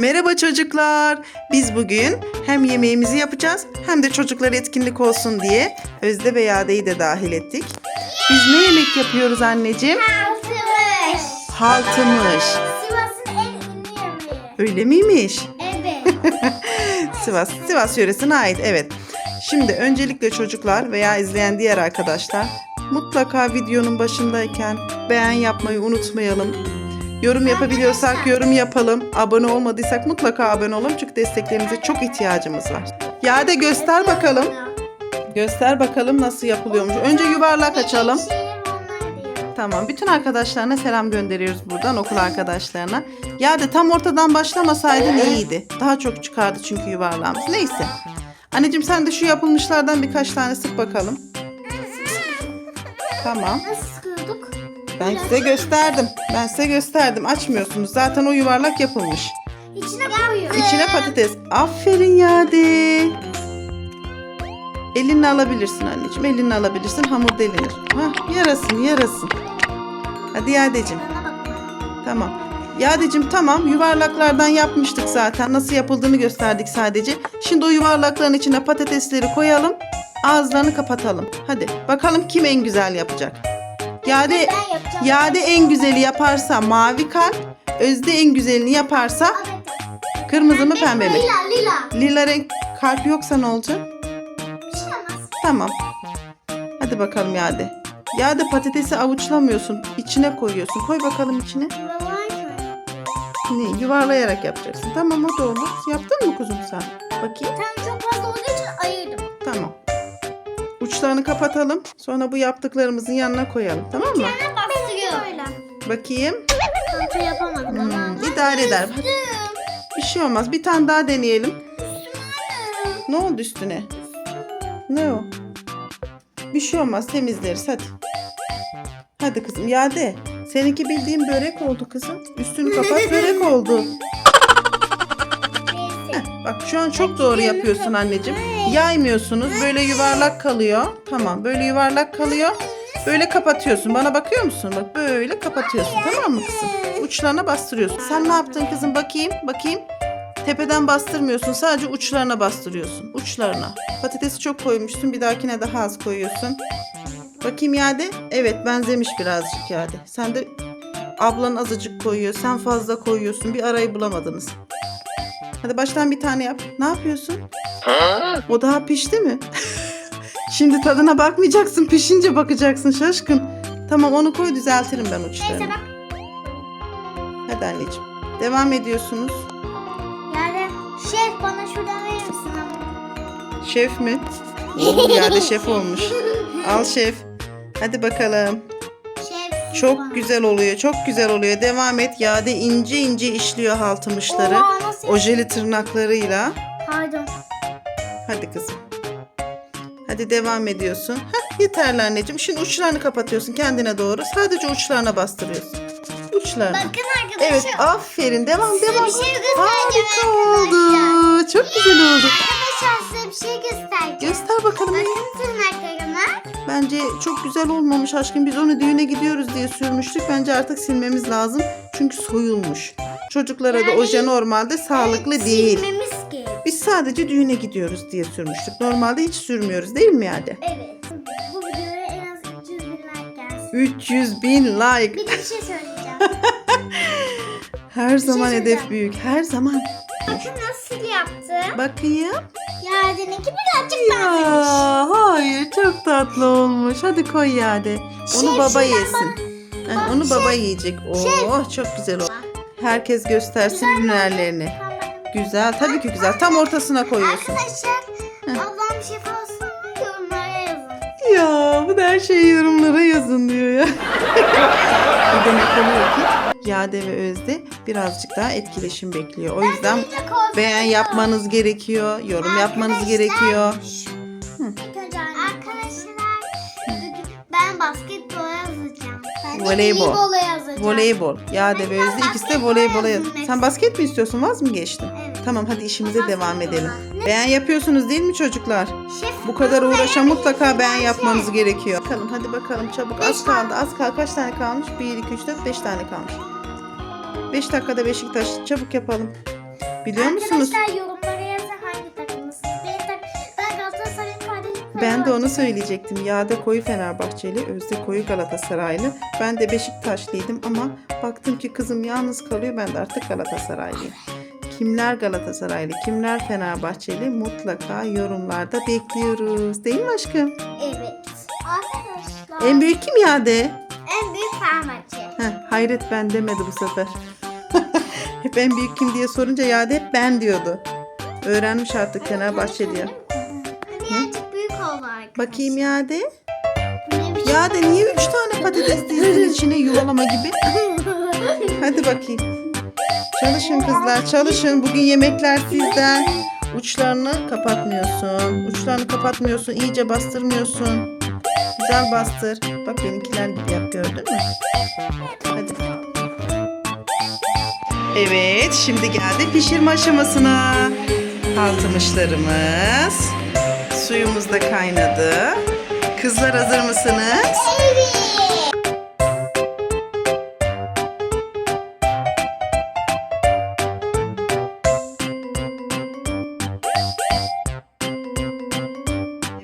Merhaba çocuklar. Biz bugün hem yemeğimizi yapacağız hem de çocuklar etkinlik olsun diye Özde ve Yade'yi de dahil ettik. Biz ne yemek yapıyoruz anneciğim? Altmış. Haltımış. Sivas'ın en ünlü yemeği. Öyle miymiş? Evet. Sivas, Sivas yöresine ait evet. Şimdi öncelikle çocuklar veya izleyen diğer arkadaşlar mutlaka videonun başındayken beğen yapmayı unutmayalım. Yorum yapabiliyorsak yorum yapalım. Abone olmadıysak mutlaka abone olalım çünkü desteklerinize çok ihtiyacımız var. Ya da göster bakalım. Göster bakalım nasıl yapılıyormuş. Önce yuvarlak açalım. Tamam. Bütün arkadaşlarına selam gönderiyoruz buradan okul arkadaşlarına. Ya da tam ortadan başlamasaydın iyiydi. Daha çok çıkardı çünkü yuvarlağımız. Neyse. Anneciğim sen de şu yapılmışlardan birkaç tane sık bakalım. Tamam. Ben size gösterdim. Ben size gösterdim. Açmıyorsunuz. Zaten o yuvarlak yapılmış. İçine koyuyor. İçine patates. Aferin Yadi. Elinle alabilirsin anneciğim. Elinle alabilirsin. Hamur delinir. Hah, yarasın yarasın. Hadi Yadeciğim. Tamam. Yadecim tamam yuvarlaklardan yapmıştık zaten. Nasıl yapıldığını gösterdik sadece. Şimdi o yuvarlakların içine patatesleri koyalım. Ağızlarını kapatalım. Hadi bakalım kim en güzel yapacak. Yade, Ben yapacağım. Yade en güzeli yaparsa mavi kalp. Özde en güzelini yaparsa kırmızı mı pembe mi? Lila lila. Lila renk kalp yoksa ne olacak? Bir şey olmaz. Tamam. Hadi bakalım Yade. Yade patatesi avuçlamıyorsun. içine koyuyorsun. Koy bakalım içine. Şöyle. Ne? Yuvarlayarak yapacaksın. Tamam o da olur. Yaptın mı kuzum sen? Bakayım. Tam çok fazla olduğu için ayırdım. Uçlarını kapatalım. Sonra bu yaptıklarımızın yanına koyalım. Tamam mı? Ne bastırıyor? Öyle. Bakayım. Kontrol yapamadım ama. Hmm, idare eder. Bir şey olmaz. Bir tane daha deneyelim. Ne oldu üstüne? Ne o? Bir şey olmaz. Temizleriz. Hadi. Hadi kızım. Yade. Seninki bildiğin börek oldu kızım. Üstünü kapat börek oldu. Bak şu an çok doğru yapıyorsun anneciğim. Yaymıyorsunuz. Böyle yuvarlak kalıyor. Tamam. Böyle yuvarlak kalıyor. Böyle kapatıyorsun. Bana bakıyor musun? Bak böyle kapatıyorsun. Tamam mı kızım? Uçlarına bastırıyorsun. Sen ne yaptın kızım? Bakayım. Bakayım. Tepeden bastırmıyorsun. Sadece uçlarına bastırıyorsun. Uçlarına. Patatesi çok koymuşsun. Bir dahakine daha az koyuyorsun. Bakayım Yade. Evet benzemiş birazcık Yade. Sen de ablan azıcık koyuyor. Sen fazla koyuyorsun. Bir arayı bulamadınız. Hadi baştan bir tane yap. Ne yapıyorsun? O daha pişti mi? Şimdi tadına bakmayacaksın. Pişince bakacaksın şaşkın. Tamam onu koy düzeltirim ben uçlarını. Neyse bak. Hadi anneciğim. Devam ediyorsunuz. Yani şef bana şuradan verir misin ama? Şef mi? Oo, Yade şef olmuş. Al şef. Hadi bakalım. Çok güzel oluyor. Çok güzel oluyor. Devam et. Yade ince ince işliyor haltımışları. Oha, nasıl Ojeli tırnaklarıyla. Pardon. Hadi kızım. Hadi devam ediyorsun. Heh, yeterli anneciğim. Şimdi uçlarını kapatıyorsun kendine doğru. Sadece uçlarına bastırıyorsun. Uçlarına. Bakın arkadaşlar. Evet aferin. Devam Size devam. bir şey Harika oldu. Çok güzel oldu. Arkadaşlar size bir şey göstereceğim. Göster bakalım. Bakın tırnaklarıma. Bence çok güzel olmamış aşkım. Biz onu düğüne gidiyoruz diye sürmüştük. Bence artık silmemiz lazım. Çünkü soyulmuş. Çocuklara da Yani- oje normalde sağlıklı değil. Silmemiz gerek. Biz sadece düğüne gidiyoruz diye sürmüştük. Normalde hiç sürmüyoruz değil mi yani? Evet. Bu videoya en az 300 bin like gelsin. 300 bin like. Bir de bir şey söyleyeceğim. Her zaman söyleyeceğim. hedef büyük. Her zaman. Bakın nasıl yaptım. Bakayım. Yerdeninki birazcık benzemiş. Ya hayır çok tatlı olmuş. Hadi koy Yade. Onu Şef, baba şuradan yesin. bana- Ha, Bak, onu baba yiyecek. Oh çok güzel oldu. Herkes göstersin benim- Güzel tabii ki güzel. Tam ortasına koyuyorsun. Arkadaşlar ablam şef olsun mu yorumlara yazın. Ya bu da her şeyi yorumlara yazın diyor ya. bu demek oluyor ki Yade ve Özde birazcık daha etkileşim bekliyor. O yüzden beğen yapmanız gerekiyor, yorum yapmanız gerekiyor. Arkadaşlar ben basketbola yazacağım. Ben Voleybol. voleybola yazacağım. Voleybol. Yade ve Özde ikisi de voleybola yaz. Sen basket mi istiyorsun? Vaz mı geçtin? Tamam hadi işimize devam edelim. Beğen yapıyorsunuz değil mi çocuklar? Bu kadar uğraşa mutlaka beğen Şey, yapmanız gerekiyor. Bakalım hadi bakalım çabuk. Az kaldı. Az kaldı. Kaç tane kalmış? 1, 2, 3, 4, 5 tane kalmış. 5 dakikada Beşiktaş. Çabuk yapalım. Biliyor musunuz? Arkadaşlar yorumlara yazın hangi takımlısınız. Benim tak ben Galatasaray'ın kardeşim. Ben de onu söyleyecektim. Yade koyu Fenerbahçeli, Özde koyu Galatasaraylı. Ben de Beşiktaşlıydım ama baktım ki kızım yalnız kalıyor. Ben de artık Galatasaraylıyım. Kimler Galatasaraylı, kimler Fenerbahçeli mutlaka yorumlarda bekliyoruz. Değil mi aşkım? Evet. Arkadaşlar. En büyük kim Yade? en büyük Fenerbahçe. Heh, hayret ben demedi bu sefer. hep en büyük kim diye sorunca Yade hep ben diyordu. Öğrenmiş artık Fenerbahçe diye. Birazcık büyük oldu arkadaşlar. Bakayım Yade. Ne biçim- Ya de niye üç tane patates dizdin içine yuvalama gibi? Hadi bakayım. Çalışın kızlar çalışın. Bugün yemekler sizden. Uçlarını kapatmıyorsun. Uçlarını kapatmıyorsun. iyice bastırmıyorsun. Güzel bastır. Bak benimkiler gibi yap gördün mü? Hadi. Evet şimdi geldi pişirme aşamasına. Altmışlarımız. Suyumuz da kaynadı. Kızlar hazır mısınız? Evet.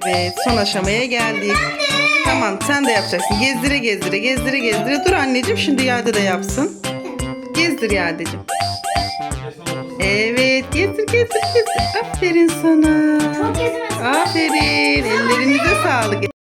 Evet son aşamaya geldik. Tamam sen de yapacaksın. Gezdire gezdire gezdire gezdire. Dur anneciğim şimdi Yade de yapsın. Gezdir Yadeciğim. Evet gezdir gezdir gezdir. Aferin sana. Çok gezmez. Aferin. Ellerinize sağlık.